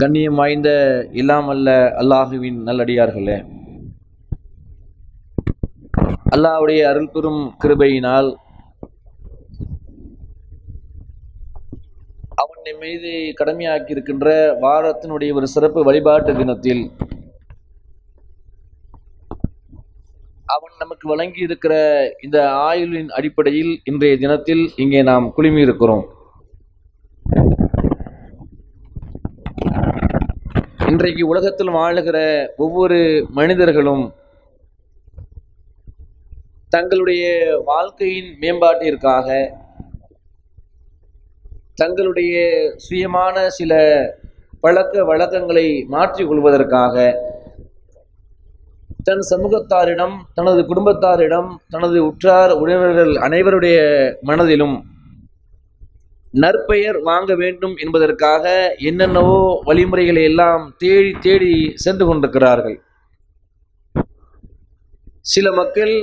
கண்ணியம் வாய்ந்த இல்லாமல்ல அல்லாஹுவின் நல்லடியார்களே. அல்லாஹ்வுடைய அருள் பெரும் கிருபையினால் அவன் என் மீது கடமையாக்கி இருக்கின்ற வாரத்தினுடைய ஒரு சிறப்பு வழிபாட்டு தினத்தில் அவன் நமக்கு வழங்கி இருக்கிற இந்த ஆயுளின் அடிப்படையில் இன்றைய தினத்தில் இங்கே நாம் குழுமி இருக்கிறோம் இன்றைக்கு உலகத்தில் வாழுகிற ஒவ்வொரு மனிதர்களும் தங்களுடைய வாழ்க்கையின் மேம்பாட்டிற்காக தங்களுடைய சுயமான சில பழக்க வழக்கங்களை மாற்றிக் கொள்வதற்காக தன் சமூகத்தாரிடம் தனது குடும்பத்தாரிடம் தனது உற்றார் உறவினர்கள் அனைவருடைய மனதிலும் நற்பெயர் வாங்க வேண்டும் என்பதற்காக என்னென்னவோ வழிமுறைகளை எல்லாம் தேடி தேடி சென்று கொண்டிருக்கிறார்கள். சில மக்கள்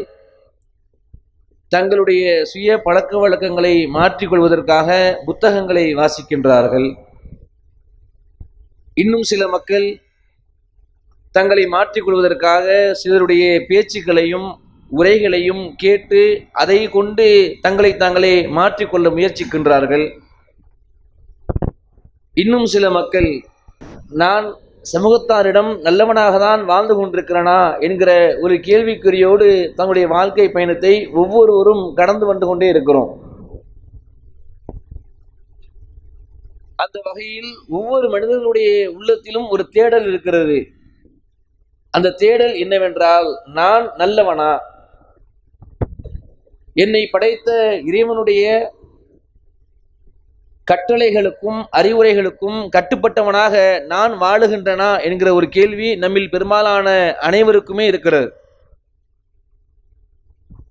தங்களுடைய சுய பழக்க வழக்கங்களை மாற்றிக்கொள்வதற்காக புத்தகங்களை வாசிக்கின்றார்கள். இன்னும் சில மக்கள் தங்களை மாற்றிக்கொள்வதற்காக சிலருடைய பேச்சுக்களையும் உரைகளையும் கேட்டு அதை கொண்டு தங்களை தாங்களே மாற்றிக்கொள்ள முயற்சிக்கின்றார்கள். இன்னும் சில மக்கள் நான் சமூகத்தாரிடம் நல்லவனாக தான் வாழ்ந்து கொண்டிருக்கிறனா? என்கிற ஒரு கேள்விக்குறியோடு தங்களுடைய வாழ்க்கை பயணத்தை ஒவ்வொருவரும் கடந்து வந்து கொண்டே இருக்கிறோம். அந்த வகையில் ஒவ்வொரு மனிதர்களுடைய உள்ளத்திலும் ஒரு தேடல் இருக்கிறது. அந்த தேடல் என்னவென்றால் நான் நல்லவனா? என்னை படைத்த இறைவனுடைய கட்டளைகளுக்கும் அறிவுரைகளுக்கும் கட்டுப்பட்டவனாக நான் வாழுகின்றனா என்கிற ஒரு கேள்வி நம்மில் பெரும்பாலான அனைவருக்குமே இருக்கிறது.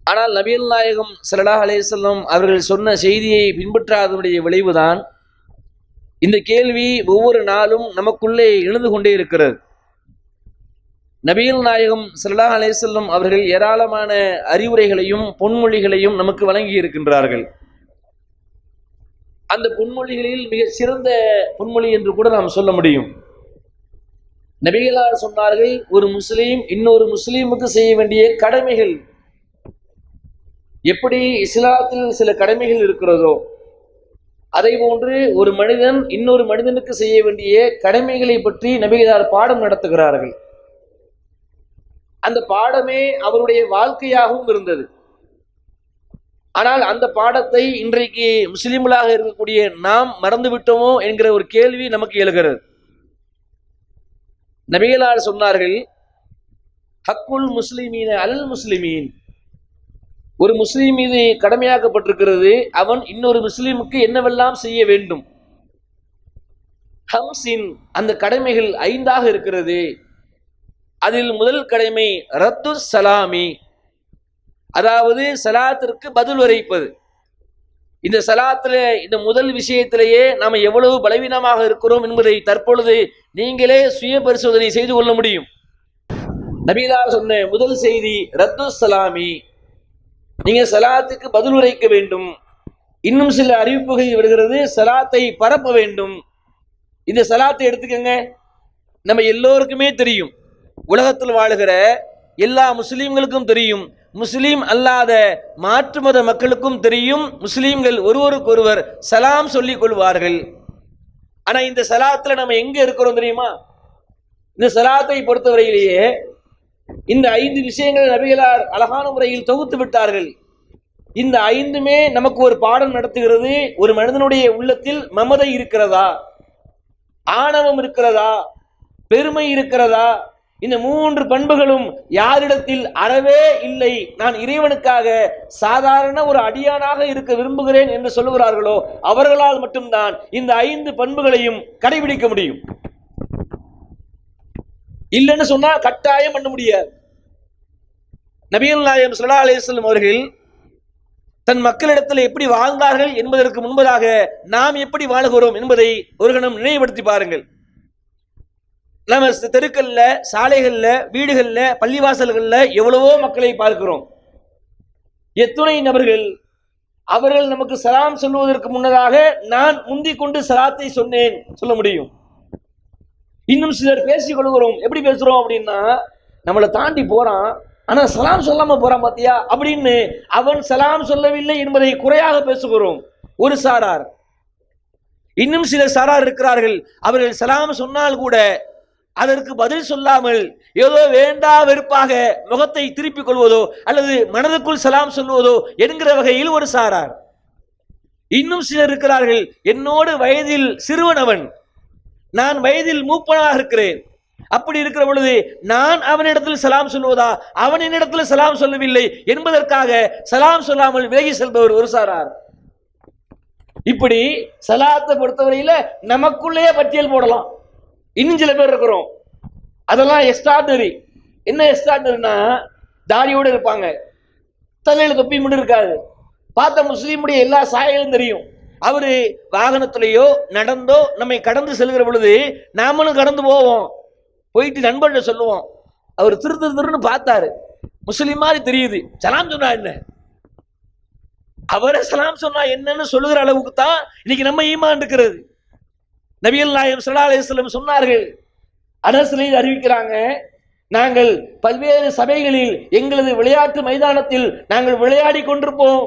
ஆனால் நபியல் நாயகம் சல்லா அலேசல்லம் அவர்கள் சொன்ன செய்தியை பின்பற்றாதனுடைய விளைவுதான் இந்த கேள்வி ஒவ்வொரு நாளும் நமக்குள்ளே எழுந்து கொண்டே இருக்கிறது. நபிகள் நாயகம் சல்லா அலேசல்லம் அவர்கள் ஏராளமான அறிவுரைகளையும் பொன்மொழிகளையும் நமக்கு வழங்கி இருக்கின்றார்கள். அந்த பொன்மொழிகளில் மிக சிறந்த பொன்மொழி என்று கூட நாம் சொல்ல முடியும். நபிகளார் சொன்னார்கள் ஒரு முஸ்லீம் இன்னொரு முஸ்லீமுக்கு செய்ய வேண்டிய கடமைகள் எப்படி இஸ்லாத்தில் சில கடமைகள் இருக்கிறதோ அதை போன்று ஒரு மனிதன் இன்னொரு மனிதனுக்கு செய்ய வேண்டிய கடமைகளை பற்றி நபிகளார் பாடம் நடத்துகிறார்கள். அந்த பாடமே அவருடைய வாழ்க்கையாகவும் இருந்தது. ஆனால் அந்த பாடத்தை இன்றைக்கு முஸ்லிம்களாக இருக்கக்கூடிய நாம் மறந்துவிட்டோமோ என்கிற ஒரு கேள்வி நமக்கு எழுகிறது. நபிகளால் சொன்னார்கள் ஹக்குல் முஸ்லிமீன அல் முஸ்லிமீன். ஒரு முஸ்லீம் மீது கடமையாக்கப்பட்டிருக்கிறது அவன் இன்னொரு முஸ்லீமுக்கு என்னவெல்லாம் செய்ய வேண்டும்? ஹம்சின் அந்த கடமைகள் ஐந்தாக இருக்கிறது. அதில் முதல் கடமை ரத்து சலாமி. அதாவது சலாத்திற்கு பதில் உரைப்பது இந்த சலாத்தில் இந்த முதல் விஷயத்திலேயே நாம் எவ்வளவு பலவீனமாக இருக்கிறோம் என்பதை தற்பொழுது நீங்களே சுய பரிசோதனை செய்து கொள்ள முடியும். நபீலா சொன்ன முதல் செய்தி ரத்து சலாமி. நீங்கள் சலாத்துக்கு பதில் உரைக்க வேண்டும். இன்னும் சில அறிவிப்புகள் வருகிறது சலாத்தை பரப்ப வேண்டும். இந்த சலாத்தை எடுத்துக்கங்க. நம்ம எல்லோருக்குமே தெரியும். உலகத்தில் வாழுகிற எல்லா முஸ்லீம்களுக்கும் தெரியும். முஸ்லீம் அல்லாத மாற்று மத மக்களுக்கும் தெரியும். முஸ்லீம்கள் ஒருவருக்கொருவர் சலாம் சொல்லிக் கொள்வார்கள். ஆனா இந்த சலாத்துல நம்ம எங்க இருக்கிறோம் தெரியுமா? இந்த சலாத்தை பொறுத்தவரையிலேயே இந்த ஐந்து விஷயங்கள் நபிகளார் அழகான முறையில் தொகுத்து விட்டார்கள். இந்த ஐந்துமே நமக்கு ஒரு பாடம் நடத்துகிறது. ஒரு மனிதனுடைய உள்ளத்தில் மமதை இருக்கிறதா? ஆணவம் இருக்கிறதா? பெருமை இருக்கிறதா? இந்த மூன்று பண்புகளும் யாரிடத்தில் அறவே இல்லை. நான் இறைவனுக்காக சாதாரண ஒரு அடியானாக இருக்க விரும்புகிறேன் என்று சொல்லுகிறார்களோ அவர்களால் மட்டும்தான் இந்த ஐந்து பண்புகளையும் கடைபிடிக்க முடியும். இல்லைன்னு சொன்னா கட்டாயம் பண்ண முடியாது. நபிகள் நாயம் சுல்லா அலிஸ்லம் அவர்கள் தன் மக்களிடத்தில் எப்படி வாழ்ந்தார்கள் என்பதற்கு முன்பதாக நாம் எப்படி வாழுகிறோம் என்பதை ஒரு கணம் நினைவுபடுத்தி பாருங்கள். நம்ம தெருக்கல்ல சாலைகளில் வீடுகள்ல பள்ளிவாசல்களில் எவ்வளவோ மக்களை பார்க்கிறோம். எத்துணை நபர்கள் அவர்கள் நமக்கு சலாம் சொல்லுவதற்கு முன்னதாக நான் முந்திக் கொண்டு சலாத்தை சொன்னேன் சொல்ல முடியும். இன்னும் சிலர் பேசிக் கொள்கிறோம். எப்படி பேசுறோம் அப்படின்னா நம்மளை தாண்டி போறான் ஆனா சலாம் சொல்லாமல் போறான் பார்த்தியா அப்படின்னு அவன் சலாம் சொல்லவில்லை என்பதை குறையாக பேசுகிறோம். ஒரு சாரார். இன்னும் சில சாரார் இருக்கிறார்கள். அவர்கள் சலாம் சொன்னால் கூட அதற்கு பதில் சொல்லாமல் ஏதோ வேண்டா வெறுப்பாக முகத்தை திருப்பிக் கொள்வதோ அல்லது மனதுக்குள் சலாம் சொல்வதோ என்கிற வகையில் ஒரு சாரார். இன்னும் சிலர் இருக்கிறார்கள். என்னோடு வயதில் சிறுவனவன் நான் வயதில் மூப்பனாக இருக்கிறேன். அப்படி இருக்கிற பொழுது நான் அவனிடத்தில் சலாம் சொல்லுவதா அவன் என்னிடத்தில் சலாம் சொல்லவில்லை என்பதற்காக சலாம் சொல்லாமல் விலகி செல்பவர் ஒரு சாரார். இப்படி சலாத்தை பொறுத்தவரையில நமக்குள்ளேயே பட்டியல் போடலாம். இன்னும் சில பேர் இருக்கிறோம். அதெல்லாம் எக்ஸ்ட்ராடனரி என்ன எக்ஸ்ட்ராடனரினா தாடியோடு இருப்பாங்க. தலையில் தொப்பி மட்டும் இருக்காது. பார்த்த முஸ்லீமுடைய எல்லா சாயலும் தெரியும். அவரு வாகனத்திலேயோ நடந்தோ நம்மை கடந்து செல்கிற பொழுது நாமளும் கடந்து போவோம். போயிட்டு நண்பர்கள் சொல்லுவோம். அவர் திரு திரு திருன்னு பார்த்தாரு. முஸ்லீம் மாதிரி தெரியுது. சலாம் சொன்னா என்ன? அவரை சலாம் சொன்னா என்னன்னு சொல்லுகிற அளவுக்கு தான் இன்னைக்கு நம்ம ஈமான் இருக்கிறது. நபியல் நாயம் சல்லா அலிஸ்லம் சொன்னார்கள். அரசியலில் அறிவிக்கிறாங்க நாங்கள் பல்வேறு சபைகளில் எங்களது விளையாட்டு மைதானத்தில் நாங்கள் விளையாடி கொண்டிருப்போம்.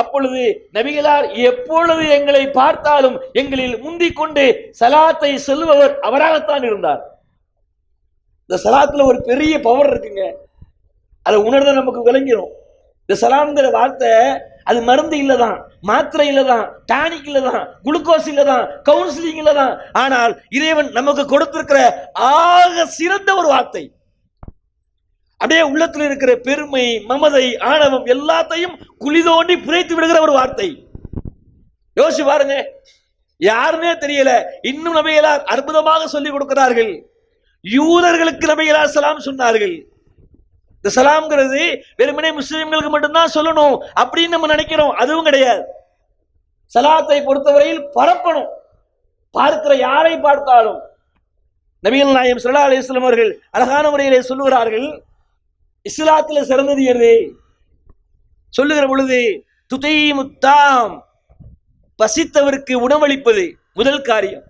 அப்பொழுது நபிகளார் எப்பொழுது எங்களை பார்த்தாலும் எங்களில் முந்திக் கொண்டு சலாத்தை சொல்லுபவர் அவராகத்தான் இருந்தார். இந்த சலாத்துல ஒரு பெரிய பவர் இருக்குங்க. அதை உணர்ந்த நமக்கு விளங்கிடும் இந்த சலாம்ங்கிற வார்த்தை அது மருந்து இல்லதான் மாத்திரை இல்லதான் டானிக் இல்லதான் குளுக்கோஸ் இல்லதான் கவுன்சிலிங் இல்லதான். ஆனால் இறைவன் நமக்கு கொடுத்திருக்கிற ஆக சிறந்த ஒரு வார்த்தை. அப்படியே உள்ளத்தில் இருக்கிற பெருமை மமதை ஆணவம் எல்லாத்தையும் குழி தோண்டி புதைத்து விடுகிற ஒரு வார்த்தை. யோசிச்சு பாருங்க. யாருன்னே தெரியல. இன்னும் நபிகளார் அற்புதமாக சொல்லிக் கொடுக்கிறார்கள். யூதர்களுக்கு நபிகளார் சலாம் சொன்னார்கள். இந்த சலாம்ங்கிறது வெறுமனே முஸ்லிம்களுக்கு மட்டும்தான் சொல்லணும் அப்படின்னு நம்ம நினைக்கிறோம். அதுவும் கிடையாது. சலாத்தை பொறுத்தவரையில் பரப்பணும். பார்க்கிற யாரை பார்த்தாலும். நபிகள் நாயம் சல்லா அலிஸ்லாம் அவர்கள் அழகான முறையிலே சொல்லுகிறார்கள் இஸ்லாத்தில் சிறந்தது எது? சொல்லுகிற பொழுது துதை முத்தாம் பசித்தவருக்கு உணவளிப்பது முதல் காரியம்.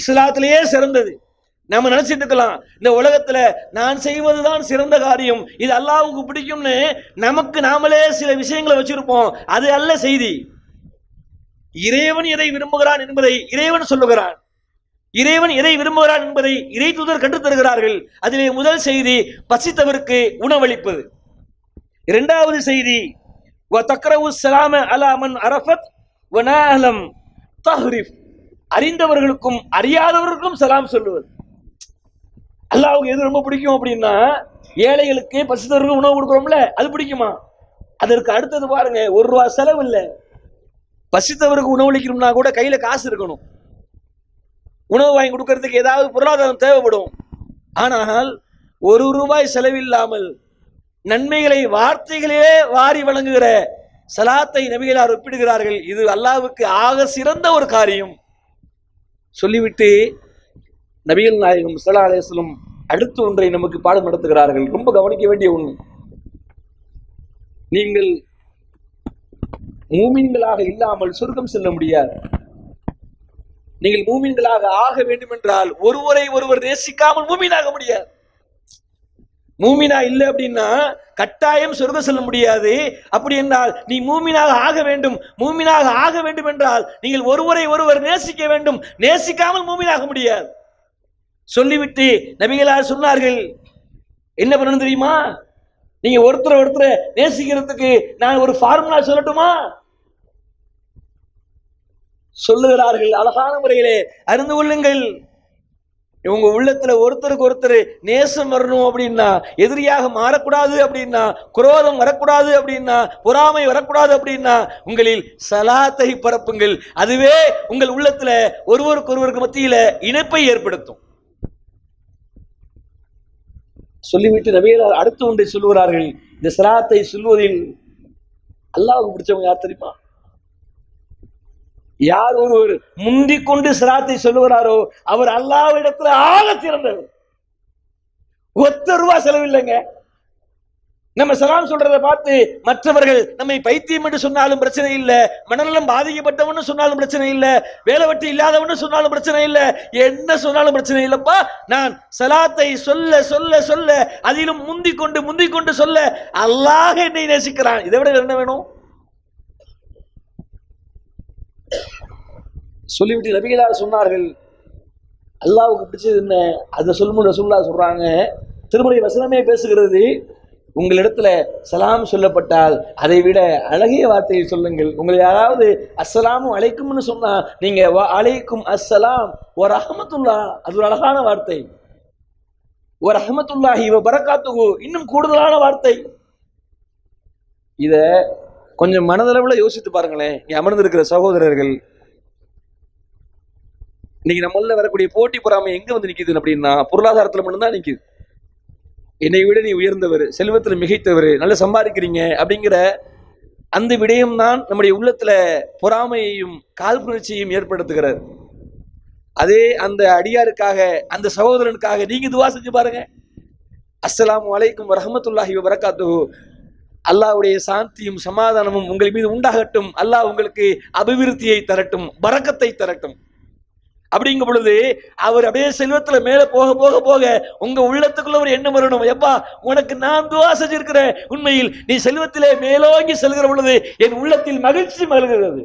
இஸ்லாத்திலேயே சிறந்தது. நம்ம நினைச்சிட்டு இருக்கலாம் இந்த உலகத்துல நான் செய்வதுதான் சிறந்த காரியம் இது அல்லாவுக்கு பிடிக்கும்னு நமக்கு நாமளே சில விஷயங்களை வச்சிருப்போம் அது அல்ல செய்தி. இறைவன் எதை விரும்புகிறான் என்பதை இறைவன் சொல்லுகிறான். இறைவன் எதை விரும்புகிறான் என்பதை இறை தூதர் கற்றுத் தருகிறார்கள். அதிலே முதல் செய்தி பசித்தவருக்கு உணவளிப்பது இரண்டாவது செய்தி தக்ரவு சலாம அலாமன் அரஃபத் அறிந்தவர்களுக்கும் அறியாதவர்களுக்கும் சலாம் சொல்லுவது. அல்லாவுக்கு எது ரொம்ப பிடிக்கும் அப்படின்னா ஏழைகளுக்கு பசித்தவர்களுக்கு உணவு கொடுக்குறோம்ல அது பிடிக்குமா? அதற்கு அடுத்தது பாருங்க ஒரு ரூபா செலவு இல்லை. பசித்தவருக்கு உணவளிக்கணும்னா கூட கையில் காசு இருக்கணும். உணவு வாங்கி கொடுக்கறதுக்கு ஏதாவது பொருளாதாரம் தேவைப்படும். ஆனால் ஒரு ரூபாய் செலவில்லாமல் நன்மைகளை வார்த்தைகளே வாரி வழங்குகிற சலாத்தை நபிகளார் ஒப்பிடுகிறார்கள். இது அல்லாவுக்கு ஆக சிறந்த ஒரு காரியம். சொல்லிவிட்டு நபிகள் நாயகம் சலா அலேஸ்லம் அடுத்து ஒன்றை நமக்கு பாடம் நடத்துகிறார்கள். ரொம்ப கவனிக்க வேண்டிய ஒன்று. நீங்கள் மூமின்களாக இல்லாமல் சொர்க்கம் செல்ல முடியாது. நீங்கள் மூமின்களாக ஆக வேண்டும் என்றால் ஒருவரை ஒருவர் நேசிக்காமல் மூமீனாக முடியாது. மூமினா இல்லை அப்படின்னா கட்டாயம் சொர்க்கம் செல்ல முடியாது. அப்படி என்றால் நீ மூமினாக ஆக வேண்டும். மூமினாக ஆக வேண்டும் என்றால் நீங்கள் ஒருவரை ஒருவர் நேசிக்க வேண்டும். நேசிக்காமல் மூமினாக முடியாது. சொல்லிவிட்டு நபிகளார் சொன்னார்கள். என்ன பண்ணணும் தெரியுமா? நீங்க ஒருத்தரை ஒருத்தரை நேசிக்கிறதுக்கு நான் ஒரு ஃபார்முலா சொல்லட்டுமா? சொல்லுகிறார்கள். அழகான முறையிலே அறிந்து கொள்ளுங்கள். உங்க உள்ளத்துல ஒருத்தருக்கு ஒருத்தர் நேசம் வரணும் அப்படின்னா எதிரியாக மாறக்கூடாது அப்படின்னா குரோதம் வரக்கூடாது அப்படின்னா பொறாமை வரக்கூடாது அப்படின்னா உங்களில் சலாத்தை பரப்புங்கள். அதுவே உங்கள் உள்ளத்துல ஒருவருக்கு ஒருவருக்கு மத்தியில இணைப்பை ஏற்படுத்தும். சொல்லிவிட்டு நபிகளார் அடுத்து ஒன்றை சொல்லுகிறார்கள். இந்த சிராத்தை சொல்வதில் அல்லாவுக்கு பிடிச்சவங்க யார் தெரியுமா? யார் ஒருவர் முந்திக் கொண்டு சிராத்தை சொல்லுகிறாரோ அவர் அல்லாவிடத்துல ஆக சிறந்தவர். ஒத்த ரூபா செலவில்லைங்க நம்ம சலாம் சொல்றதை பார்த்து மற்றவர்கள் நம்மை பைத்தியம் என்று சொன்னாலும் பிரச்சனை இல்லை மனநலம் பாதிக்கப்பட்டவன்னு சொன்னாலும் பிரச்சனை இல்லை வேலை வெட்டி இல்லாதவன்னு சொன்னாலும் பிரச்சனை இல்லை என்ன சொன்னாலும் பிரச்சனை இல்லைப்பா. நான் சலாத்தை சொல்ல சொல்ல சொல்ல அதிலும் முந்தி கொண்டு முந்தி கொண்டு சொல்ல அல்லாஹ் என்னை நேசிக்கிறான். இதை விட என்ன வேணும்? சொல்லிவிட்டு நபிகளா சொன்னார்கள் அல்லாவுக்கு பிடிச்சது என்ன? அதை சொல்லும் ரசூல்லா சொல்றாங்க. திருமுறை வசனமே பேசுகிறது உங்களிடத்துல சலாம் சொல்லப்பட்டால் அதை விட அழகிய வார்த்தையை சொல்லுங்கள். உங்களை யாராவது அஸ்ஸலாமும் அழைக்கும்னு சொன்னா நீங்க அழைக்கும் அஸ்ஸலாம் ஒரு அஹமத்துல்லா அது ஒரு அழகான வார்த்தை. ஒரு அஹமத்துல்லாஹி இவ பரக்காத்துகு இன்னும் கூடுதலான வார்த்தை. இத கொஞ்சம் மனதளவுல யோசித்து பாருங்களேன். இங்க அமர்ந்திருக்கிற சகோதரர்கள் இன்னைக்கு நம்மள வரக்கூடிய போட்டி பொறாமை எங்க வந்து நிக்குது அப்படின்னா பொருளாதாரத்துல மட்டும்தான் நிக்குது. என்னை விட நீ உயர்ந்தவர் செல்வத்தில் மிகைத்தவர் நல்லா சம்பாதிக்கிறீங்க அப்படிங்கிற அந்த விடயம் தான் நம்முடைய உள்ளத்தில் பொறாமையையும் காழ்ப்புணர்ச்சியையும் ஏற்படுத்துகிறார். அதே அந்த அடியாருக்காக அந்த சகோதரனுக்காக நீங்கள் துவா செஞ்சு பாருங்க. அஸ்ஸலாமு அலைக்கும் வரஹமத்துல்லாஹி வபரகாத்துஹு. அல்லாஹ்வுடைய சாந்தியும் சமாதானமும் உங்கள் மீது உண்டாகட்டும். அல்லாஹ் உங்களுக்கு அபிவிருத்தியை தரட்டும் பறக்கத்தை தரட்டும். அப்படிங்கும் பொழுது அவர் அப்படியே செல்வத்துல மேல போக போக போக உங்க உள்ளத்துக்குள்ள ஒரு எண்ணம் வரணும். எப்பா உனக்கு நான் துவா செஞ்சிருக்கிறேன். உண்மையில் நீ செல்வத்திலே மேலோங்கி செல்கிற பொழுது என் உள்ளத்தில் மகிழ்ச்சி மலர்கிறது.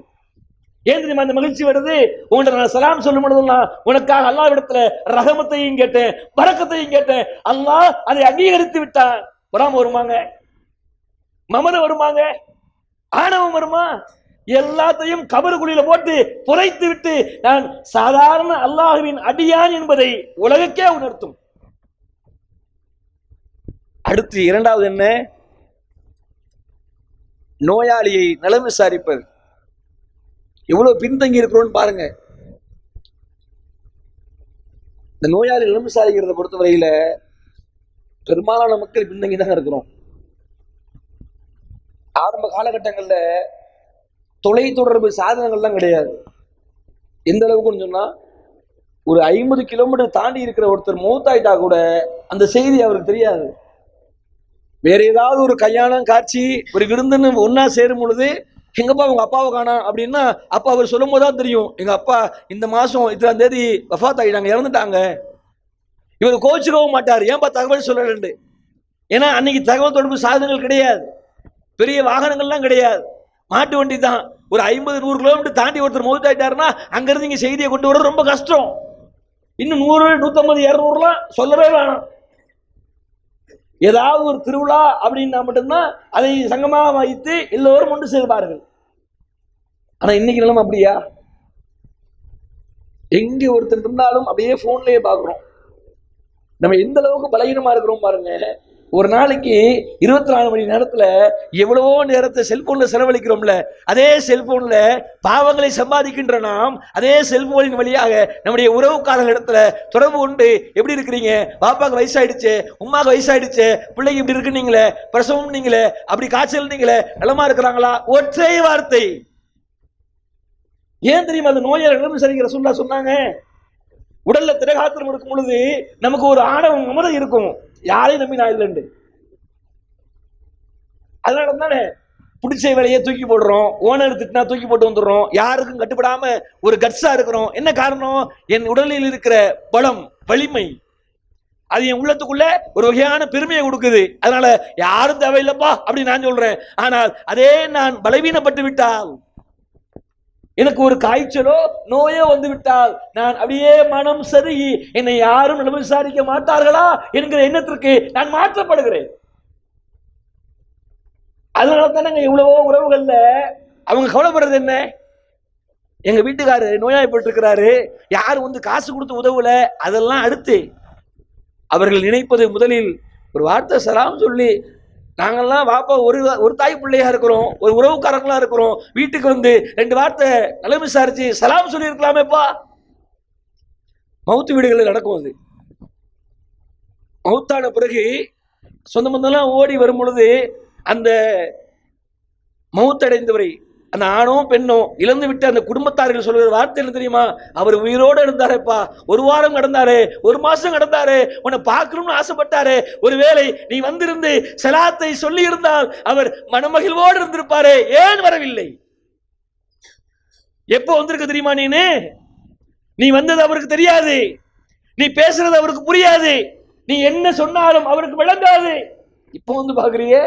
ஏன் தெரியுமா அந்த மகிழ்ச்சி வருது? உங்கள்கிட்ட நான் சலாம் சொல்லும் பொழுதெல்லாம் உனக்காக அல்லா இடத்துல ரகமத்தையும் கேட்டேன் பறக்கத்தையும் கேட்டேன். அல்லாஹ் அதை அங்கீகரித்து விட்டான் வராம வருமாங்க? மமத வருமாங்க? ஆணவம் வருமா? எல்லாத்தையும் கபருக்குழியில போட்டு புரைத்து விட்டு நான் சாதாரண அல்லாஹுவின் அடியான் என்பதை உலகக்கே உணர்த்தும். அடுத்து இரண்டாவது என்ன? நோயாளியை நலம் விசாரிப்பது. எவ்வளவு பின்தங்கி இருக்கிறோம்னு பாருங்க. இந்த நோயாளி நலம் விசாரிக்கிறத பொறுத்தவரையில பெரும்பாலான மக்கள் பின்தங்கி தான் இருக்கிறோம். ஆரம்ப காலகட்டங்கள்ல தொலைத்தொடர்பு சாதனங்கள்லாம் கிடையாது. எந்த அளவுக்குன்னு சொன்னா ஒரு ஐம்பது கிலோமீட்டர் தாண்டி இருக்கிற ஒருத்தர் மூத்தாயிட்டா கூட அந்த செய்தி அவருக்கு தெரியாது. வேற ஏதாவது ஒரு கல்யாணம் காட்சி ஒரு விருந்துன்னு ஒன்னா சேரும் பொழுது எங்கப்பா உங்க அப்பாவை காணா? அப்படின்னா அப்பா அவர் சொல்லும் போது தான் தெரியும். எங்க அப்பா இந்த மாசம் இத்தனாம் தேதி வஃபாத் ஆகிட்டாங்க இறந்துட்டாங்க. இவர் கோச்சுக்கவும் மாட்டார். ஏன்பா தகவல் சொல்லலண்டு ஏன்னா அன்னைக்கு தகவல் தொடர்பு சாதனங்கள் கிடையாது. பெரிய வாகனங்கள்லாம் கிடையாது. மாட்டு வண்டி தான். ஒரு ஐம்பது நூறு கிலோமீட்டர் தாண்டி ஒருத்தர் மௌத்தாயிட்டாருன்னா அங்கேருந்து இங்க செய்தியை கொண்டு வர ரொம்ப கஷ்டம். இன்னும் நூறு நூத்தம்பது இரநூறுலாம் சொல்லவே வேணாம். ஏதாவது ஒரு திருவிழா அப்படின்னா மட்டும்தான் அதை சங்கமாக வைத்து எல்லோரும் ஒன்று சேர்ப்பார்கள் ஆனா இன்னைக்கு நிலம் அப்படியா? எங்கே ஒருத்தர் இருந்தாலும் அப்படியே ஃபோன்லேயே பார்க்குறோம். நம்ம எந்த அளவுக்கு பலகீனமா இருக்கிறோம் பாருங்க. ஒரு நாளைக்கு இருபத்தி நாலு மணி நேரத்தில் எவ்வளவோ நேரத்தை செல்போனில் செலவழிக்கிறோம்ல அதே செல்போனில் பாவங்களை சம்பாதிக்கின்ற நாம் அதே செல்போனின் வழியாக நம்முடைய உறவுக்காரர்கள் இடத்துல தொடர்பு கொண்டு எப்படி இருக்கிறீங்க? பாப்பாக்கு வயசாயிடுச்சு உமாக்கு வயசாயிடுச்சு பிள்ளைக்கு இப்படி இருக்குன்னீங்களே பிரசவம் நீங்களே அப்படி காய்ச்சல் நீங்களே நலமா இருக்கிறாங்களா? ஒற்றை வார்த்தை. ஏன் தெரியுமா அந்த நோயை நிலைமை சரிங்கிற சொல்ல சொன்னாங்க? உடல்ல திரகாத்திரம் இருக்கும் பொழுது நமக்கு ஒரு ஆணவம் மமதை இருக்கும். யாரையும் நம்பி நான் இல்லைண்டு அதனால தானே பிடிச்ச வேலையை தூக்கி போடுறோம் ஓனர் திட்டினா தூக்கி போட்டு வந்துடுறோம் யாருக்கும் கட்டுப்படாம ஒரு கட்ஸா இருக்கிறோம். என்ன காரணம்? என் உடலில் இருக்கிற பலம் வலிமை அது என் உள்ளத்துக்குள்ள ஒரு வகையான பெருமையை கொடுக்குது. அதனால யாரும் தேவையில்லைப்பா அப்படின்னு நான் சொல்றேன். ஆனால் அதே நான் பலவீனப்பட்டு விட்டால் எனக்கு ஒரு காய்ச்சலோ நோயோ வந்து விட்டால் நான் அப்படியே மனம் சருகி என்னை யாரும் நிலம் விசாரிக்க மாட்டார்களா என்கிற எண்ணத்திற்கு நான் மாற்றப்படுகிறேன். அதனால தானங்க இவ்வளவோ உறவுகள்ல அவங்க கவலைப்படுறது என்ன? எங்க வீட்டுக்காரு நோயாய்ப்பட்டிருக்கிறாரு யார் வந்து காசு கொடுத்து உதவல? அதெல்லாம் அடுத்து அவர்கள் நினைப்பது முதலில் ஒரு வார்த்தை சலாம் சொல்லி நாங்கள்லாம் வாப்பா ஒரு ஒரு தாய் பிள்ளையா இருக்கிறோம் ஒரு உறவுக்காரங்களா இருக்கிறோம். வீட்டுக்கு வந்து ரெண்டு வார்த்தை நலம் விசாரிச்சு சலாம் சொல்லியிருக்கலாமேப்பா. மவுத்து வீடுகளில் நடக்கும் அது. மவுத்தான பிறகு சொந்த பந்தம்லாம் ஓடி வரும் பொழுது அந்த மவுத்தடைந்தவரை அந்த ஆணும் பெண்ணும் இழந்து விட்டு அந்த குடும்பத்தார்கள் சொல்கிற வார்த்தை என்ன தெரியுமா? அவர் உயிரோடு இருந்தாரேப்பா. ஒரு வாரம் கடந்தாரு ஒரு மாசம் கடந்தாரு உன்னை பார்க்கணும்னு ஆசைப்பட்டாரு. ஒருவேளை நீ வந்திருந்து சலாத்தை சொல்லி இருந்தால் அவர் மனமகிழ்வோடு இருந்திருப்பாரே. ஏன் வரவில்லை? எப்போ வந்திருக்க தெரியுமா நீனு? நீ வந்தது அவருக்கு தெரியாது. நீ பேசுறது அவருக்கு புரியாது. நீ என்ன சொன்னாலும் அவருக்கு விளங்காது. இப்போ வந்து பாக்குறியே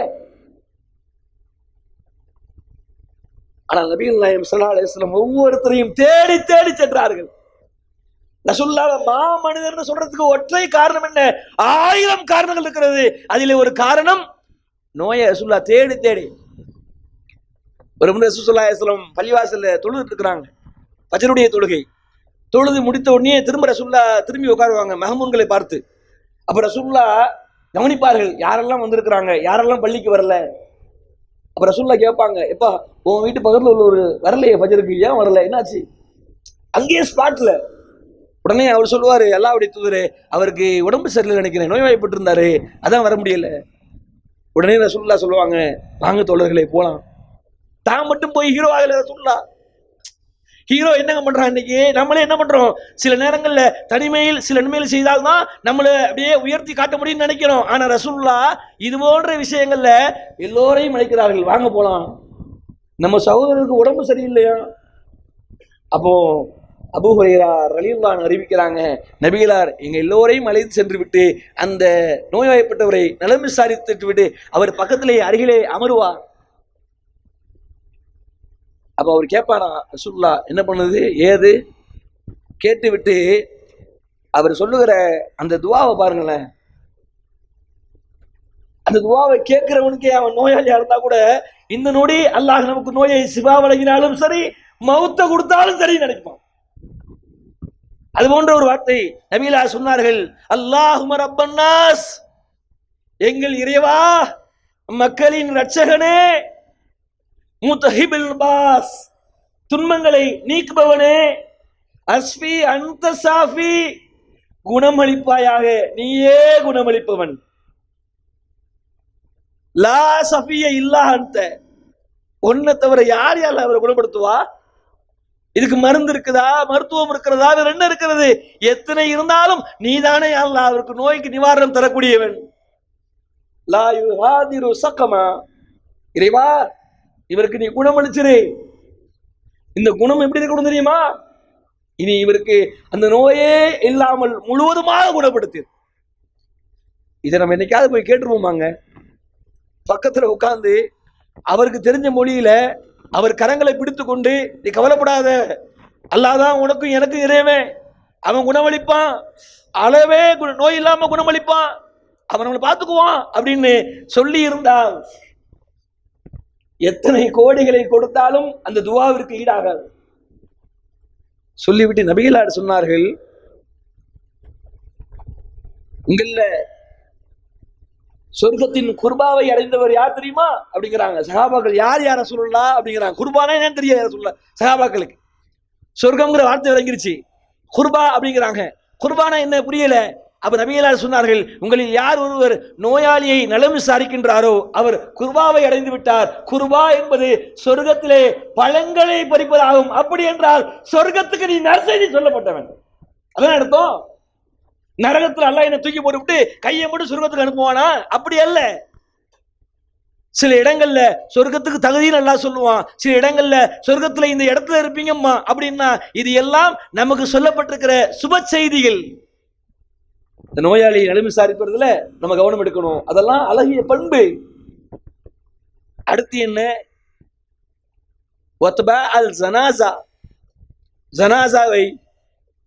ஆனால் நபிகள் நாயம் சல்லா ஒவ்வொருத்தரையும் தேடி தேடி சென்றார்கள். ரசுல்லால மாமனிதர்னு சொல்றதுக்கு ஒற்றை காரணம் என்ன? ஆயிரம் காரணங்கள் இருக்கிறது. அதில் ஒரு காரணம் நோயை ரசுல்லா தேடி தேடி. ஒரு முறை ரசூலுல்லாஹி அலைஹி வஸல்லம் பள்ளிவாசல்ல தொழுதுட்டு இருக்கிறாங்க. பஜருடைய தொழுகை. தொழுது முடித்த உடனே திரும்ப ரசுல்லா திரும்பி உட்காருவாங்க மெஹமூன்களை பார்த்து. அப்ப ரசுல்லா கவனிப்பார்கள் யாரெல்லாம் வந்திருக்கிறாங்க யாரெல்லாம் பள்ளிக்கு வரல? அப்ப ரசுல்லா கேட்பாங்க எப்பா உன் வீட்டு பக்கத்தில் உள்ள ஒரு வரலையே பஜருக்கு ஏன் வரல? என்னாச்சு? அங்கேயே ஸ்பாட்டில் உடனே அவர் சொல்லுவார் அல்லாவுடைய தூதர் அவருக்கு உடம்பு சரியில்லை நினைக்கிறேன். நோய்வாய்ப்பட்டு இருந்தாரு அதான் வர முடியல. உடனே ரசுல்லா சொல்லுவாங்க வாங்க தோழர்களே போகலாம் தான் மட்டும் போய் ஹீரோ ஆகல ரசூல்லா ஹீரோ என்னங்க பண்றான் இன்னைக்கு? நம்மளே என்ன பண்றோம்? சில நேரங்களில் தனிமையில் சில நன்மையில் செய்தால்தான் நம்மளை அப்படியே உயர்த்தி காட்ட முடியும்னு நினைக்கிறோம். ஆனா ரசூல்லா இது போன்ற விஷயங்கள்ல எல்லோரையும் நினைக்கிறார்கள் வாங்க போலாம். நம்ம சகோதரருக்கு உடம்பு சரியில்லையா? அப்போ அபு ஹுரைரா ரலியுல்லான் அறிவிக்கிறாங்க நபிகளார் எங்க எல்லோரையும் அழைத்து சென்று விட்டு அந்த நோய்வாய்ப்பட்டவரை நலம் விசாரித்து விட்டு அவர் பக்கத்திலே அருகிலே அமருவார். அப்ப அவர் கேட்பாரா ரசூல்லா என்ன பண்ணுது? ஏது? கேட்டு விட்டு அவர் சொல்லுகிற அந்த துவாவை பாருங்களேன். அந்த துவாவை கேட்கிறவனுக்கே அவன் நோயாளியா இருந்தா கூட இந்த நொடி அல்லாஹ் நமக்கு நோயை சிவா வழங்கினாலும் சரி மௌத்த கொடுத்தாலும் சரி நினைப்போம் அது போன்ற ஒரு வார்த்தை நபீலா சொன்னார்கள் அல்லாஹும ரப்பன்னாஸ் எங்கள் இறைவா மக்களின் ரட்சகனே முத்தஹிபில் பாஸ். துன்பங்களை நீக்குபவனே அஸ்பி அந்த சாஃபி. குணமளிப்பாயாக நீயே குணமளிப்பவன். லா சஃபிய இல்லா அந்த ஒன்னை தவிர யார் யார் அவரை குணப்படுத்துவா? இதுக்கு மருந்து இருக்குதா? மருத்துவம் இருக்கிறதா? வேற என்ன இருக்கிறது? எத்தனை இருந்தாலும் நீதானே அல்ல அவருக்கு நோய்க்கு நிவாரணம் தரக்கூடியவன். லா சக்கமா இறைவா இவருக்கு நீ குணமளிச்சிரு இந்த குணம் எப்படி இருக்கணும் தெரியுமா? இனி இவருக்கு அந்த நோயே இல்லாமல் முழுவதுமாக குணப்படுத்து இதை நம்ம என்னைக்காவது போய் கேட்டுருவோமாங்க. பக்கத்துல உட்கார்ந்து அவருக்கு தெரிஞ்ச மொழியில அவர் கரங்களை பிடித்து கொண்டு நீ கவலைப்படாத. அல்லாதான் உனக்கும் எனக்கும் இறைவன். அவன் குணமளிப்பான். அளவே குண- நோய் இல்லாம குணமளிப்பான். அவன் நம்மளை பார்த்துக்குவான் அப்படின்னு சொல்லி இருந்தால் எத்தனை கோடிகளை கொடுத்தாலும் அந்த துவாவிற்கு ஈடாகாது. சொல்லிவிட்டு நபிகளார் சொன்னார்கள் உங்கள சொர்க்கத்தின் குர்பாவை அடைந்தவர் யார் தெரியுமா? அப்படிங்கிறாங்க. சகாபாக்கள் யார் யார சொல்லலாம் அப்படிங்கிறாங்க. குர்பானா என்னன்னு தெரியாது சொல்ல சகாபாக்களுக்கு. சொர்க்கம்ங்கிற வார்த்தை விளங்கிருச்சு. குர்பா அப்படிங்கிறாங்க. குர்பானா என்ன புரியல? அப்ப நபிகளார் சொன்னார்கள் உங்களில் யார் ஒருவர் நோயாளியை நலம் விசாரிக்கின்றாரோ அவர் குர்பாவை அடைந்து விட்டார். குர்பா என்பது சொர்க்கத்திலே பழங்களை பறிப்பதாகும். அப்படி என்றால் சொர்க்கத்துக்கு நீ நற்செய்தி சொல்லப்பட்டவன். அதான் அர்த்தம்? நரகத்துல அல்லா என்ன தூக்கி போட்டுவிட்டு கையை மட்டும் சொர்க்கத்துக்கு அனுப்புவானா? அப்படி அல்ல. சில இடங்கள்ல சொர்க்கத்துக்கு தகுதி நல்லா சொல்லுவான். சில இடங்கள்ல சொர்க்கத்துல இந்த இடத்துல இருப்பீங்கம்மா அப்படின்னா இது எல்லாம் நமக்கு சொல்லப்பட்டிருக்கிற சுப செய்திகள். இந்த நோயாளி நிலைமை விசாரிப்பதுல நம்ம கவனம் எடுக்கணும். அதெல்லாம் அழகிய பண்பு. அடுத்து என்ன? ஒத்தபா அல் ஜனாசா. ஜனாசாவை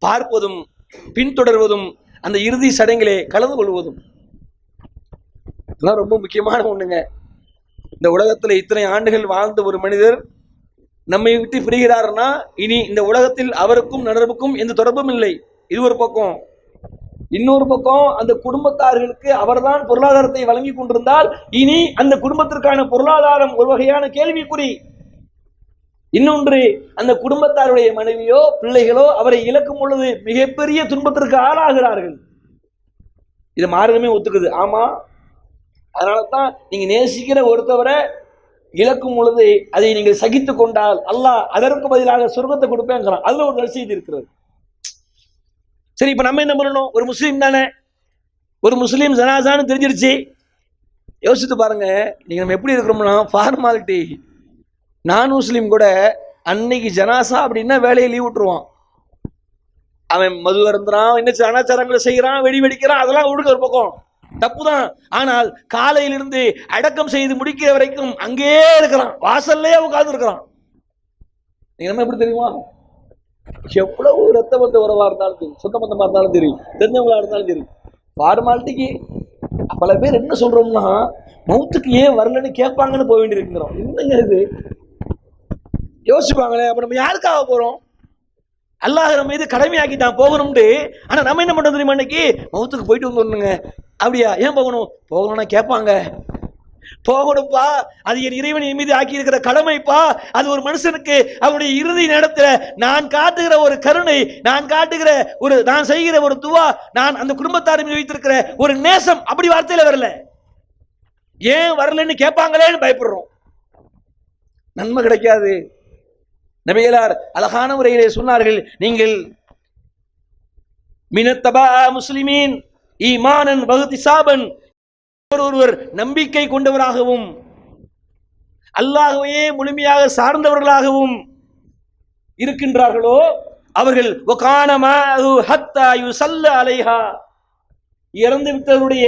பார்ப்பதும் பின்தொடர்வதும் அந்த இறுதி சடங்கிலே கலந்து கொள்வதும். இதெல்லாம் ரொம்ப முக்கியமான ஒண்ணுங்க. இந்த உலகத்தில் இத்தனை ஆண்டுகள் வாழ்ந்த ஒரு மனிதர் நம்மை விட்டு பிரிகிறார்னா இனி இந்த உலகத்தில் அவருக்கும் நணர்வுக்கும் எந்த தொடர்பும் இல்லை. இது ஒரு பக்கம். இன்னொரு பக்கம் அந்த குடும்பத்தார்களுக்கு அவர்தான் பொருளாதாரத்தை வழங்கி கொண்டிருந்தால் இனி அந்த குடும்பத்திற்கான பொருளாதாரம் ஒரு வகையான கேள்விக்குறி. இன்னொன்று அந்த குடும்பத்தாருடைய மனைவியோ பிள்ளைகளோ அவரை இழக்கும் பொழுது மிகப்பெரிய துன்பத்திற்கு ஆளாகிறார்கள். இது மார்க்கமே ஒத்துக்குது. ஆமா அதனால தான் நீங்க நேசிக்கிற ஒருத்தவரை இழக்கும் பொழுது அதை நீங்கள் சகித்து கொண்டால் அல்லாஹ் அதற்கு பதிலாக சொர்க்கத்தை கொடுப்பேங்கிறான் அதுல ஒரு நற்செய்தி இருக்கிறது. சரி இப்ப நம்ம என்ன பண்ணணும்? ஒரு முஸ்லீம் தானே? ஒரு முஸ்லீம் ஜனாசான்னு தெரிஞ்சிருச்சு. யோசித்து பாருங்க நீங்க நம்ம எப்படி இருக்கிறோம்னா ஃபார்மாலிட்டி நான் முஸ்லீம் கூட அன்னைக்கு ஜனாசா அப்படின்னா வேலையை லீவ் விட்டுருவான். அவன் மது அருந்துறான் என்ன அனாச்சாரங்களை செய்கிறான் வெடி வெடிக்கிறான் அதெல்லாம் ஒழுங்க ஒரு பக்கம். தப்பு தான் ஆனால் காலையிலிருந்து அடக்கம் செய்து முடிக்கிற வரைக்கும் அங்கேயே இருக்கிறான். வாசல்லையே உட்கார்ந்து இருக்கிறான். நீங்க நம்ம எப்படி தெரியுமா? எவ்வளவு ரத்த பந்த உறவா இருந்தாலும் தெரியும் சொந்த பந்தமா இருந்தாலும் தெரியும் தெரிஞ்சவங்களா இருந்தாலும் தெரியும் ஃபார்மாலிட்டிக்கு பல பேர் என்ன சொல்றோம்னா மௌத்துக்கு ஏன் வரலன்னு கேட்பாங்கன்னு போக வேண்டியிருக்கிறோம் என்னங்க இது? யோசிப்பாங்களே அப்போ நம்ம யாருக்காக போகிறோம் அல்லாஹ் நம்ம கடமையாக்கி தான் போகணும்ட்டு. ஆனால் நம்ம என்ன பண்ணுறது தெரியுமா இன்னைக்கு? மௌத்துக்கு போயிட்டு வந்துடணுங்க. அப்படியா ஏன் போகணும்? போகணும்னா கேட்பாங்க. போகணும்ப்பா அது என் இறைவன் என் மீது ஆக்கி இருக்கிற கடமைப்பா. அது ஒரு மனுஷனுக்கு அவனுடைய இறுதி நேரத்தில் நான் காட்டுகிற ஒரு கருணை நான் காட்டுகிற ஒரு நான் செய்கிற ஒரு துவா நான் அந்த குடும்பத்தார் மீது வைத்திருக்கிற ஒரு நேசம் அப்படி வார்த்தையில் வரல. ஏன் வரலன்னு கேட்பாங்களேன்னு பயப்படுறோம். நன்மை கிடைக்காது. நபிகளார் அழகான முறையிலே சொன்னார்கள் நீங்கள் மினத்தபா முஸ்லிமீன் ஈமானன் பகுதி சாபன் ஒருவர் நம்பிக்கை கொண்டவராகவும் அல்லாகவே முழுமையாக சார்ந்தவர்களாகவும் இருக்கின்றார்களோ அவர்கள் ஒகானமா அலைஹா இறந்து விட்டவருடைய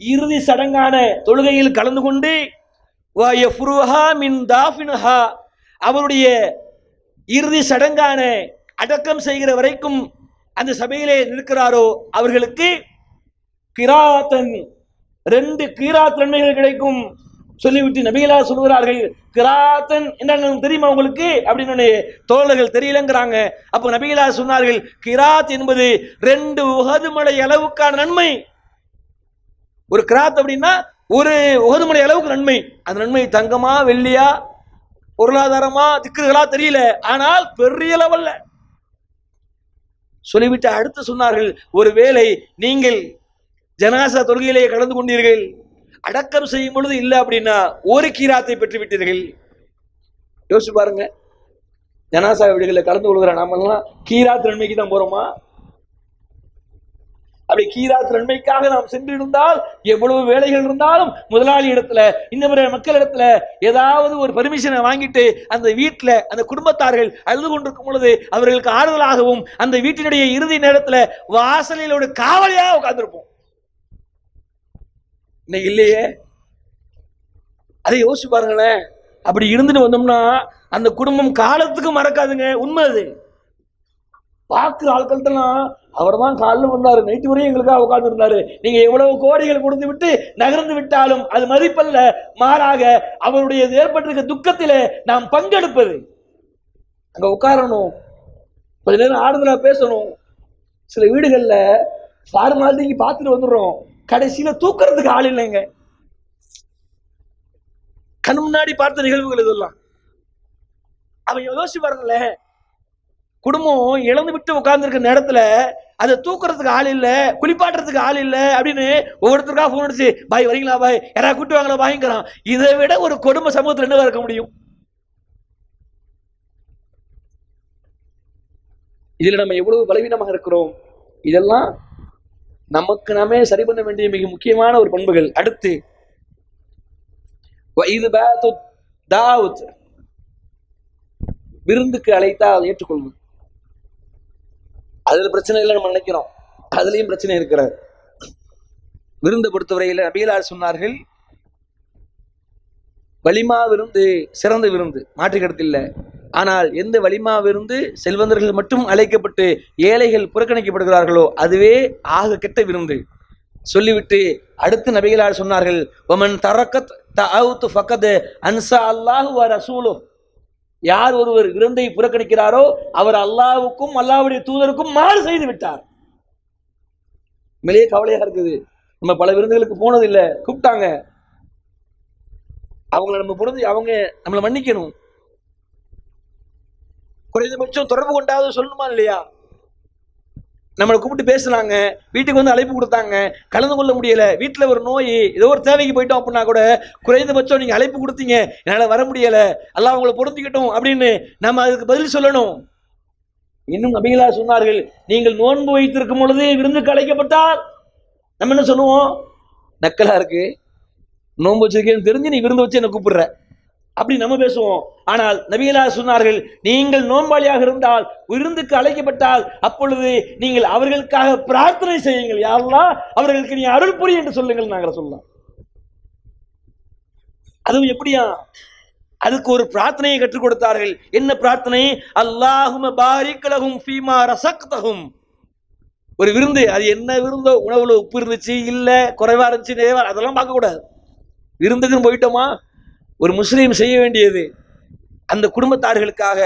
இறுதி சடங்கான தொழுகையில் கலந்து கொண்டு மின் அவருடைய இறுதி சடங்கான அடக்கம் செய்கிற வரைக்கும் அந்த சபையிலே நிற்கிறாரோ அவர்களுக்கு கிராத்தன் ரெண்டு கீராத் நன்மைகள் கிடைக்கும் சொல்லிவிட்டு நபிகளா சொல்கிறார்கள் கிராத்தன் என்ன தெரியுமா உங்களுக்கு? அப்படின்னு தோழர்கள் தெரியலங்கிறாங்க. அப்போ நபிகளா சொன்னார்கள் கிராத் என்பது ரெண்டு உகதுமலை அளவுக்கான நன்மை. ஒரு கிராத் அப்படின்னா ஒரு உகதுமலை அளவுக்கு நன்மை. அந்த நன்மை தங்கமா வெள்ளியா பொருளாதாரமா திக்குகளா தெரியல. ஆனால் பெரிய லெவல்ல. சொல்லிவிட்டு அடுத்து சொன்னார்கள் ஒருவேளை நீங்கள் ஜனாசா தொழுகையிலேயே கலந்து கொண்டீர்கள் அடக்கம் செய்யும் பொழுது இல்லை அப்படின்னா ஒரு கீராத்தை பெற்று விட்டீர்கள் யோசிச்சு பாருங்க. ஜனாசா வீடுகளில் கலந்து கொள்கிற நாமெல்லாம் கீராத் நன்மைக்கு தான் போறோமா? அப்படி கீராத் நன்மைக்காக நாம் சென்றிருந்தால் எவ்வளவு வேலைகள் இருந்தாலும் முதலாளி இடத்துல இந்த மாதிரி மக்கள் இடத்துல ஏதாவது ஒரு பெர்மிஷனை வாங்கிட்டு அந்த வீட்டில் அந்த குடும்பத்தார்கள் அழுது கொண்டிருக்கும் பொழுது அவர்களுக்கு ஆறுதலாகவும் அந்த வீட்டினுடைய இறுதி நேரத்தில் வாசலில் ஒரு காவலியாக உட்கார்ந்துருப்போம். இன்னைக்கு இல்லையே? அதை யோசிச்சு பாருங்களேன். அப்படி இருந்துட்டு வந்தோம்னா அந்த குடும்பம் காலத்துக்கு மறக்காதுங்க. உண்மை அது. பார்க்குற ஆட்கள்ட்டெல்லாம் அவர் தான் காலைல வந்தார் நைட்டு வரையும் எங்களுக்காக உட்கார்ந்து நீங்க எவ்வளவு கோடிகள் கொடுத்து விட்டு நகர்ந்து விட்டாலும் அது மதிப்பல்ல. மாறாக அவருடைய ஏற்பட்டிருக்க துக்கத்திலே நாம் பங்கெடுப்பது. அங்க உட்காரணும். கொஞ்ச நேரம் ஆறுதலா பேசணும். சில வீடுகளில் ஃபார்மாலிட்டிக்கு பார்த்துட்டு வந்துடுறோம். கடைசியில் தூக்குறதுக்கு ஆள் இல்லைங்க. கண் முன்னாடி பார்த்த நிகழ்வுகள் இதெல்லாம். அவன் யோசிச்சு பாருங்களேன். குடும்பம் இழந்து விட்டு உட்கார்ந்துருக்க நேரத்தில் அதை தூக்குறதுக்கு ஆள் இல்லை குளிப்பாட்டுறதுக்கு ஆள் இல்லை அப்படின்னு ஒவ்வொருத்தருக்காக ஃபோன் அடிச்சு பாய் வரீங்களா பாய்? யாராவது கூட்டு வாங்களா பாய்ங்கிறான். இதை விட ஒரு கொடுமை சமூகத்தில் என்ன இருக்க முடியும்? இதில் நம்ம எவ்வளவு பலவீனமாக இருக்கிறோம்? இதெல்லாம் நமக்கு நாமே சரி பண்ண வேண்டிய மிக முக்கியமான ஒரு பண்புகள். அடுத்து இது தாவுத். விருந்துக்கு அழைத்தால் ஏற்றுக்கொள்வது. அதில் பிரச்சனை இல்லை நம்ம நினைக்கிறோம். அதுலயும் பிரச்சனை இருக்கிறார் விருந்தை பொறுத்தவரையில் நபிகளார் சொன்னார்கள் வலிமா விருந்து சிறந்த விருந்து மாற்று ஆனால் எந்த வலிமா விருந்து செல்வந்தர்கள் மட்டும் அழைக்கப்பட்டு ஏழைகள் புறக்கணிக்கப்படுகிறார்களோ அதுவே ஆக கெட்ட விருந்து. சொல்லிவிட்டு அடுத்து நபிகளார் சொன்னார்கள் ஒமன் தரக்கத் அன்சா அல்லாஹு ரசூலோ யார் ஒருவர் விருந்தை புறக்கணிக்கிறாரோ அவர் அல்லாவுக்கும் அல்லாவுடைய தூதருக்கும் மாறு செய்து விட்டார். மேலேயே கவலையாக இருக்குது. நம்ம பல விருந்துகளுக்கு போனது இல்லை கூப்பிட்டாங்க. அவங்கள நம்ம புரிஞ்சு அவங்க நம்மளை மன்னிக்கணும். குறைந்தபட்சம் தொடர்பு கொண்டாவது சொல்லணுமா இல்லையா? நம்மளை கூப்பிட்டு பேசுனாங்க வீட்டுக்கு வந்து அழைப்பு கொடுத்தாங்க கலந்து கொள்ள முடியல வீட்டில் ஒரு நோய் ஏதோ ஒரு தேவைக்கு போயிட்டோம் அப்படின்னா கூட குறைந்தபட்சம் நீங்கள் அழைப்பு கொடுத்தீங்க என்னால் வர முடியல எல்லாம் உங்களை பொருந்திக்கிட்டோம் அப்படின்னு நம்ம அதுக்கு பதில் சொல்லணும். இன்னும் நபிகளா சொன்னார்கள் நீங்கள் நோன்பு வைத்திருக்கும் பொழுது விருந்துக்கு அழைக்கப்பட்டால் நம்ம என்ன சொல்லுவோம்? நக்கலாக இருக்கு. நோன்பு வச்சிருக்கேன்னு தெரிஞ்சு நீ விருந்து வச்சு என்ன கூப்பிடுற? அப்படி நம்ம பேசுவோம். ஆனால் நபிகளா சொன்னார்கள் நீங்கள் நோன்பாளியாக இருந்தால் விருந்துக்கு அழைக்கப்பட்டால் அப்பொழுது நீங்கள் அவர்களுக்காக பிரார்த்தனை செய்யுங்கள். யாரெல்லாம் அவர்களுக்கு நீ அருள் புரி என்று சொல்லுங்கள் நாங்கள் சொல்லலாம் அதுவும் எப்படியா? அதுக்கு ஒரு பிரார்த்தனையை கற்றுக் கொடுத்தார்கள். என்ன பிரார்த்தனை? அல்லாஹும பாரிக்கலகும் ஃபீமா ரசக்தகும் ஒரு விருந்து அது என்ன விருந்தோ உணவுல உப்பு இருந்துச்சு இல்ல குறைவா இருந்துச்சு நிறைவா அதெல்லாம் பார்க்க கூடாது விருந்துக்குன்னு போயிட்டோமா? ஒரு முஸ்லீம் செய்ய வேண்டியது. அந்த குடும்பத்தார்களுக்காக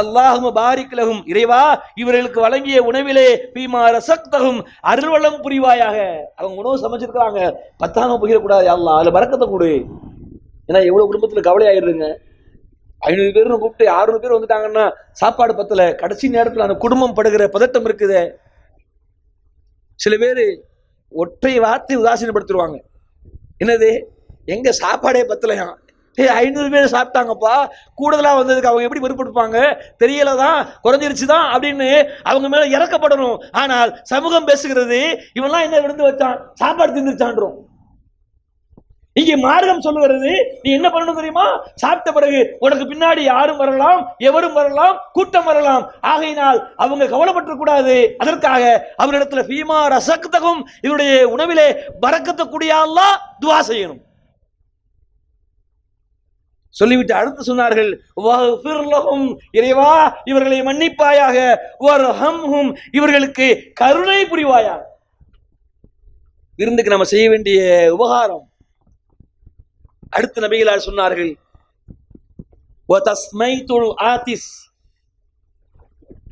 அல்லாஹும பாரிக்கலகும் இறைவா இவர்களுக்கு வழங்கிய உணவிலே பீமா ரசக்தகும் அருள்வளம் புரிவாயாக. அவங்க உணவு சமைச்சிருக்கிறாங்க. பத்தாம புகிடக்கூடாது அல்லா அதில் பறக்கத்தை கொடு. ஏன்னா எவ்வளோ குடும்பத்தில் கவலை ஆயிடுதுங்க ஐநூறு பேர்னு கூப்பிட்டு அறுநூறு பேர் வந்துட்டாங்கன்னா சாப்பாடு பத்தல. கடைசி நேரத்தில் அந்த குடும்பம் படுகிற பதட்டம் இருக்குது. சில பேர் ஒற்றை வார்த்தை உதாசீனப்படுத்திடுவாங்க. என்னது? எங்கே சாப்பாடே பத்தலையாம் ஐநூறு பேர் சாப்பிட்டாங்கப்பா. கூடுதலா வந்ததுக்கு அவங்க எப்படி பொறுப்படுப்பாங்க? தெரியலதான் குறைஞ்சிருச்சு தான் அப்படின்னு அவங்க மேல இறக்கப்படணும். ஆனால் சமூகம் பேசுகிறது இவன்லாம் என்ன விழுந்து வச்சான்? சாப்பாடு தின்னுச்சான்றோம் இங்கே மார்க்கம் சொல்லுகிறது நீ என்ன பண்ணணும் தெரியுமா? சாப்பிட்ட பிறகு உனக்கு பின்னாடி யாரும் வரலாம் எவரும் வரலாம் கூட்டம் வரலாம். ஆகையினால் அவங்க கவலைப்பட்டு கூடாது. அதற்காக அவரிடத்துல பீமா ரசக்தகம் இவருடைய உணவிலே பறக்கத்தக்கூடிய துவா செய்யணும். சொல்லிவிட்டு அடுத்து சொன்னார்கள் இறைவா இவர்களை மன்னிப்பாயாக இவர்களுக்கு கருணை புரிவாயாக. விருந்துக்கு நம்ம செய்ய வேண்டிய உபகாரம். அடுத்த நபிகளார் சொன்னார்கள் ஆதிஸ்",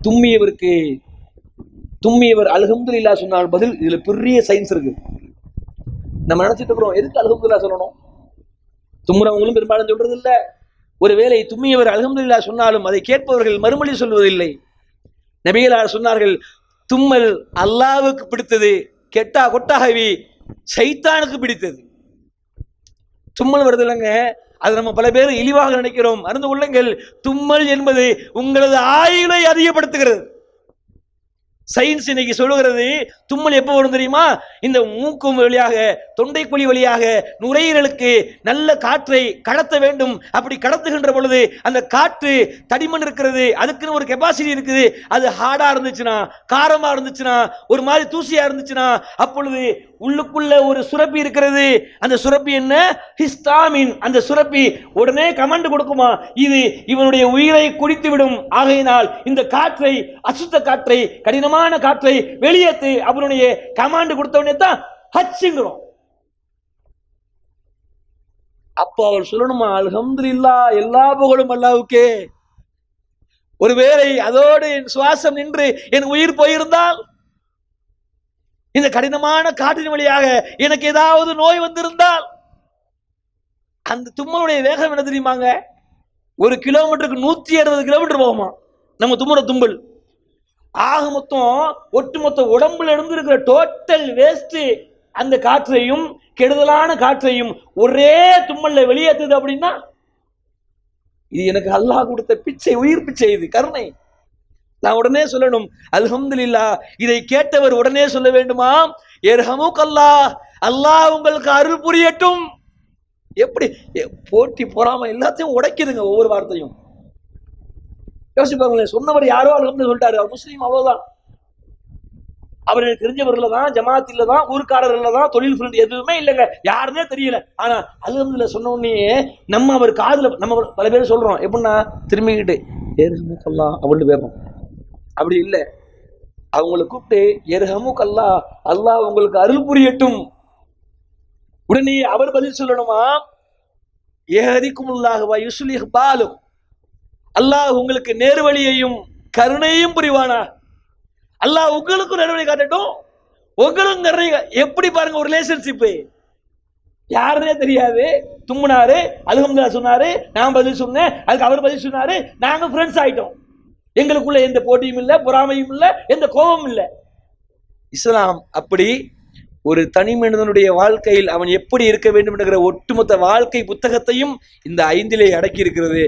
தும்மியவருக்கு தும்மியவர் அலகம்துல்லா சொன்னால் பதில் இதுல பெரிய சயின்ஸ் இருக்கு. நம்ம நினைச்சிட்டு இருக்கிறோம் எதுக்கு அலகம்துல்லா சொல்லணும்? தும்முறவங்களும் பெரும்பாலும் சொல்றது இல்ல ஒருவேளை தும்மியவர் அலகம்துல்லா சொன்னாலும் அதை கேட்பவர்கள் மறுமொழி சொல்வதில்லை. நபிகளார் சொன்னார்கள் தும்மல் அல்லாவுக்கு பிடித்தது கெட்டா கொட்டாகவி சைத்தானுக்கு பிடித்தது. தும்மல் வருது இல்லைங்க அது நம்ம பல பேர் இழிவாக நினைக்கிறோம். அறிந்து கொள்ளுங்கள் தும்மல் என்பது உங்களது ஆயுளை அதிகப்படுத்துகிறது. சயின்ஸ் இன்னைக்கு சொல்லுகிறது தும்மல் எப்போ வரும் தெரியுமா? இந்த மூக்கும் வழியாக தொண்டைக்குழி வழியாக நுரையீரலுக்கு நல்ல காற்றை கடத்த வேண்டும். அப்படி கடத்துகின்ற பொழுது அந்த காற்று தடிமன் இருக்கிறது அதுக்குன்னு ஒரு கெப்பாசிட்டி இருக்குது. அது ஹார்டா இருந்துச்சுன்னா காரமா இருந்துச்சுன்னா ஒரு மாதிரி தூசியா இருந்துச்சுன்னா அப்பொழுது உள்ளுக்குள்ள ஒரு சுரப்பி இருக்கிறது. அந்த சுரப்பி என்ன? ஹிஸ்டாமின் அந்த சுரப்பி உடனே கமெண்ட் கொடுக்குமா? இது இவனுடைய உயிரை குடித்து விடும் ஆகையினால் இந்த காற்றை அசுத்த காற்றை சுத்தமான காற்றை வெளியேத்து அவனுடைய கமாண்ட் கொடுத்த உடனே தான் ஹச்சுங்கிறோம். அப்போ அவர் சொல்லணுமா அல்ஹம்துலில்லா எல்லா புகழும் அல்லாவுக்கே ஒருவேளை அதோடு என் சுவாசம் நின்று என் உயிர் போயிருந்தால் இந்த கடினமான காற்றின் வழியாக எனக்கு ஏதாவது நோய் வந்திருந்தால் அந்த தும்மலுடைய வேகம் என்ன தெரியுமாங்க? ஒரு கிலோமீட்டருக்கு நூத்தி அறுபது கிலோமீட்டர் போகுமா? நம்ம தும்முற தும்பல் ஆக மொத்தம் ஒட்டுமொத்த உடம்புல இருந்து இருக்கிற டோட்டல் வேஸ்ட் அந்த காற்றையும் கெடுதலான காற்றையும் ஒரே தும்மல்ல வெளியேற்றுது அப்படின்னா இது எனக்கு அல்லாஹ் கொடுத்த பிச்சை உயிர் பிச்சை இது கருணை. நான் உடனே சொல்லணும் அல்ஹம்துலில்லா இதை கேட்டவர் உடனே சொல்ல வேண்டுமா? எர்ஹமுக் அல்லாஹ் அல்லாஹ் உங்களுக்கு அருள் புரியட்டும். எப்படி? போட்டி பொறாம எல்லாத்தையும் உடைக்குதுங்க ஒவ்வொரு வார்த்தையும். யோசிச்சு பாருங்களேன் சொன்னவர் யாரோ வந்து சொல்லிட்டாரு. அவர் முஸ்லீம் அவ்வளவுதான். அவருக்கு தெரிஞ்சவர்ல தான் ஜமாத்தில் தான் ஊர்க்காரர்ல தான் தொழில் ஃப்ரெண்ட் எதுவுமே இல்லைங்க. யாருன்னே தெரியல. ஆனா அல்ஹம்துல சொன்ன உடனே நம்ம அவர் காதுல நம்ம பல பேர் சொல்றோம். எப்படின்னா திரும்பிக்கிட்டு ஏறுமுக்கல்லா அப்படின்னு பேப்போம் அப்படி இல்லை. அவங்களை கூப்பிட்டு எருஹமுக்கல்லா அல்லாஹ் உங்களுக்கு அருள் புரியட்டும். உடனே அவர் பதில் சொல்லணுமா? ஏஹதிக்கும் உள்ளாகவா யுசுலிஹ் பாலும் அல்லாஹ் உங்களுக்கு நேர்வழியையும் கருணையும் புரிவானா? அல்லாஹ் உங்களுக்கும் நேர்வழி காட்டட்டும். உங்களுக்கும் கருணை எப்படி பாருங்க ஒரு ரிலேஷன்ஷிப்பு யாருன்னே தெரியாது. தும்முனாரு அல்ஹம்துல்லா சொன்னாரு நான் பதில் சொன்னேன் அதுக்கு அவர் பதில் சொன்னாரு நாங்க ஃப்ரெண்ட்ஸ் ஆயிட்டோம். எங்களுக்குள்ள எந்த போட்டியும் இல்லை பொறாமையும் இல்லை எந்த கோபமும் இல்லை. இஸ்லாம் அப்படி ஒரு தனி மனிதனுடைய வாழ்க்கையில் அவன் எப்படி இருக்க வேண்டும் என்கிற ஒட்டுமொத்த வாழ்க்கை புத்தகத்தையும் இந்த ஐந்திலே அடக்கி இருக்கிறது.